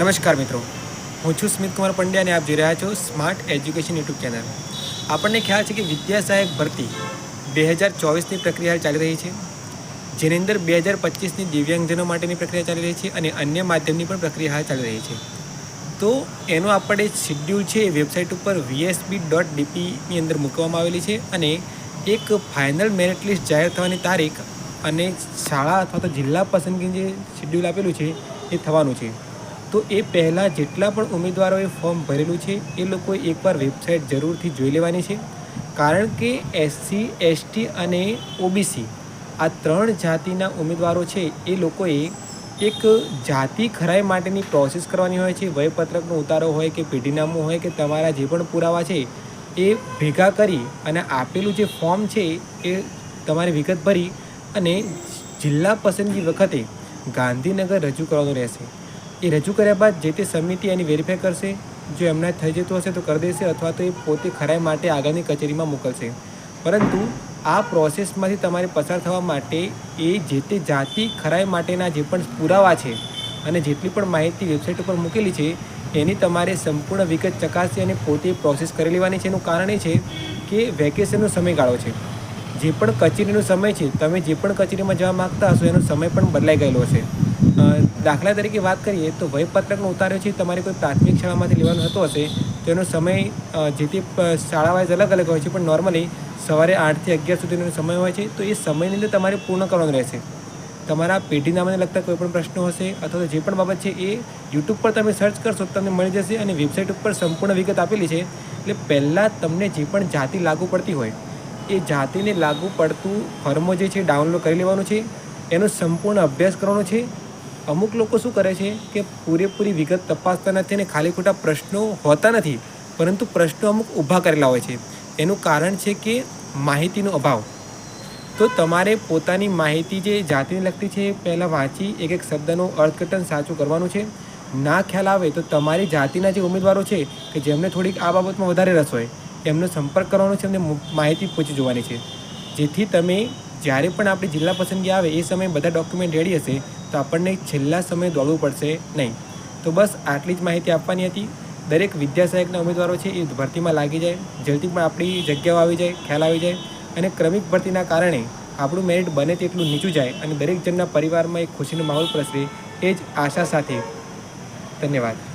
નમસ્કાર મિત્રો. હું છું સ્મિત કુમાર પંડ્યા અને આપ જોઈ રહ્યા છો સ્માર્ટ એજ્યુકેશન યુટ્યુબ ચેનલ. આપણને ખ્યાલ છે કે વિદ્યા સહાયક ભરતી બે હજાર ચોવીસની પ્રક્રિયા ચાલી રહી છે, જેની અંદર બે હજાર પચીસની દિવ્યાંગજનો માટેની પ્રક્રિયા ચાલી રહી છે અને અન્ય માધ્યમની પણ પ્રક્રિયા ચાલી રહી છે. તો એનો આપણે શિડ્યુલ છે એ વેબસાઇટ ઉપર વીએસબી ડોટ ડીપીની અંદર મૂકવામાં આવેલી છે અને એક ફાઇનલ મેરિટ લિસ્ટ જાહેર થવાની તારીખ અને શાળા અથવા તો જિલ્લા પસંદગીની જે શિડ્યુલ આપેલું છે એ થવાનું છે. તો એ પહેલાં જેટલા પણ ઉમેદવારોએ ફોર્મ ભરેલું છે, એ લોકોએ એકવાર વેબસાઇટ જરૂરથી જોઈ લેવાની છે. કારણ કે એસસી એસટી અને ઓબીસી આ ત્રણ જાતિના ઉમેદવારો છે, એ લોકોએ એક જાતિ ખરાઈ માટેની પ્રોસેસ કરવાની હોય છે. વયપત્રકનો ઉતારો હોય કે પેઢીનામું હોય કે તમારા જે પણ પુરાવા છે, એ ભેગા કરી અને આપેલું જે ફોર્મ છે, એ તમારી વિગત ભરી અને જિલ્લા પસંદગી વખતે ગાંધીનગર રજૂ કરવાનું રહેશે. એ રજૂ કર્યા બાદ જે તે સમિતિ એની વેરીફાઈ કરશે, જો એમના થઈ જતું હશે તો કરી દેશે અથવા તો એ પોતે ખરાઈ માટે આગળની કચેરીમાં મોકલશે. પરંતુ આ પ્રોસેસમાંથી તમારે પસાર થવા માટે એ જે તે જાતિ ખરાઈ માટેના જે પણ પુરાવા છે અને જેટલી પણ માહિતી વેબસાઇટ ઉપર મૂકેલી છે, એની તમારે સંપૂર્ણ વિગત ચકાસી અને પોતે પ્રોસેસ કરી લેવાની છે. એનું કારણ એ છે કે વેકેશનનો સમયગાળો છે. જે પણ કચેરીનો સમય છે, તમે જે પણ કચેરીમાં જવા માગતા હશો, એનો સમય પણ બદલાઈ ગયેલો છે. દાખલા તરીકે વાત કરીએ, તો વયપત્રકનો ઉતાર્યો છે, તમારે કોઈ પ્રાથમિક શાળામાંથી લેવાનો હતો હશે, તો એનો સમય જે તે શાળાવાઇઝ અલગ અલગ હોય છે, પણ નોર્મલી સવારે આઠથી અગિયાર સુધીનો સમય હોય છે, તો એ સમયની અંદર તમારે પૂર્ણ કરવાનો રહેશે. તમારા પેઢીનામાને લગતા કોઈ પણ પ્રશ્નો હશે, અથવા તો જે પણ બાબત છે, એ યુટ્યુબ પર તમે સર્ચ કરશો, તો તમને મળી જશે, અને વેબસાઇટ ઉપર સંપૂર્ણ વિગત આપેલી છે, એટલે પહેલાં તમને જે પણ જાતિ લાગુ પડતી હોય એ જાતિને લાગુ પડતું ફર્મો જે છે ડાઉનલોડ કરી લેવાનું છે. એનો સંપૂર્ણ અભ્યાસ કરવાનો છે. અમુક લોકો શું કરે છે કે પૂરેપૂરી વિગત તપાસતા નથી અને ખાલી ખોટા પ્રશ્નો હોતા નથી, પરંતુ પ્રશ્નો અમુક ઊભા કરેલા હોય છે. એનું કારણ છે કે માહિતીનો અભાવ. તો તમારે પોતાની માહિતી જે જાતિને લગતી છે પહેલાં વાંચી, એક એક શબ્દનું અર્થઘટન સાચું કરવાનું છે. ના ખ્યાલ આવે તો તમારી જાતિના જે ઉમેદવારો છે કે જેમને થોડીક આ બાબતમાં વધારે રસ હોય એમનો સંપર્ક કરવાનો છે, એમને માહિતી પૂછી જોવાની છે. જેથી તમે જ્યારે પણ આપણી જિલ્લા પસંદગી આવે, એ સમયે બધા ડોક્યુમેન્ટ રેડી હશે, તો આપણને છેલ્લા સમયે દોડવું પડશે નહીં. તો બસ આટલી જ માહિતી આપવાની હતી. દરેક વિદ્યા સહાયકના ઉમેદવારો છે, એ ભરતીમાં લાગી જાય. જલ્દી પણ આપણી જગ્યાઓ આવી જાય, ખ્યાલ આવી જાય. અને ક્રમિક ભરતીના કારણે આપણું મેરિટ બને તેટલું નીચું જાય અને દરેક જણના પરિવારમાં એક ખુશીનો માહોલ પ્રસરે, એ જ આશા સાથે. ધન્યવાદ.